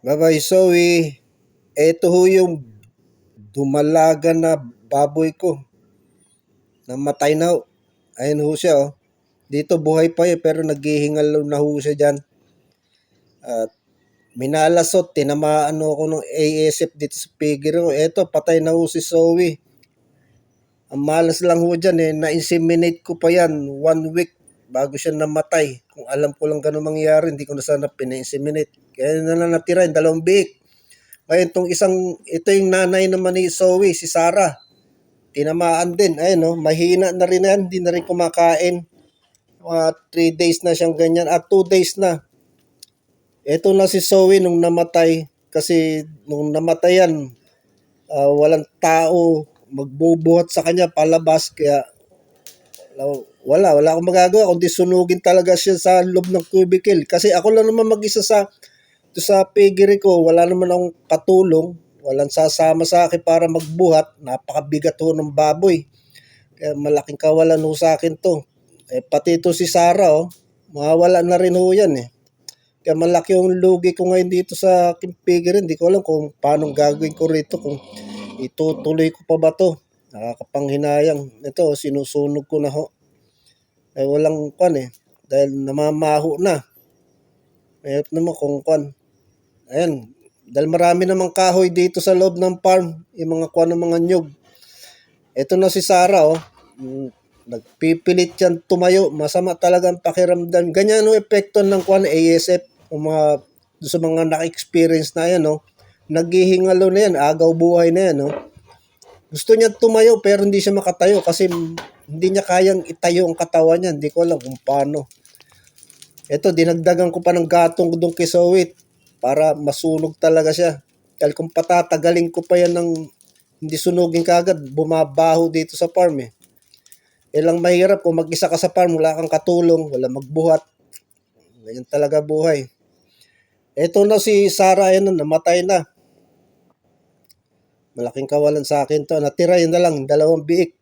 Babay Zoe, eto ho yung dumalaga na baboy ko. Namatay na ho. Ayun ho siya oh. Dito buhay pa yun pero naghihingal na ho siya dyan. At minalasot, tinamaan ho ako ng ASF dito sa figure ko. Eto, patay na ho si Zoe. Ang malas lang ho dyan eh, na-inseminate ko pa yan one week bago siya namatay. Kung alam ko lang gano'ng mangyari, hindi ko na sana pina-inseminate. Kaya na lang natira yung dalawang biik. Ngayon, tong isang, ito yung nanay naman ni Zoe, si Sarah. Tinamaan din. Ayun, no, mahina na rin yan. Hindi na rin kumakain. Mga 3 days na siyang ganyan. At 2 days na. Ito na si Zoe nung namatay. Kasi nung namatay yan, ah, walang tao magbubuhat sa kanya palabas. Kaya wala, wala akong magagawa kundi sunugin talaga siya sa loob ng cubicle. Kasi ako lang naman mag-isa sa to sa piggery ko, wala naman akong katulong, walang sasama sa akin para magbuhat, napakabigat ho ng baboy. Kaya malaking kawalan ho sa akin to. Eh, pati ito si Sarah, oh, mawala na rin ho yan eh. Kaya malaki yung lugi ko ngayon dito sa aking piggery. Hindi ko alam kung paano gagawin ko rito, kung itutuloy ko pa ba to. Nakakapanghinayang. Ito, sinusunog ko na ho. Eh, walang kwan eh. Dahil namamaho na. Mahirap naman kung kwan. Ayan. Dahil marami namang kahoy dito sa loob ng farm. Yung mga kwan ng mga nyug. Ito na si Sarah, oh. Mm, Nagpipilit yan tumayo. Masama talaga ang pakiramdam. Ganyan ang epekto ng kwan ASF. Kung mga, sa mga naka-experience na yan, oh. Naghihingalo na yan. Agaw buhay na yan, oh. Gusto niya tumayo pero hindi siya makatayo kasi hindi niya kayang itayo ang katawan niya. Hindi ko alam kung paano. Ito, dinagdagan ko pa ng gatong doon kay Sowit para masunog talaga siya. Dahil kung patatagaling ko pa yan ng hindi sunugin kagad, bumabaho dito sa farm eh. Ilang mahirap kung mag-isa ka sa farm, wala kang katulong, wala magbuhat. Ganyan talaga buhay. Ito na si Sarah, ayun, namatay na. Malaking kawalan sa akin to. Natira yun na lang, dalawang biik.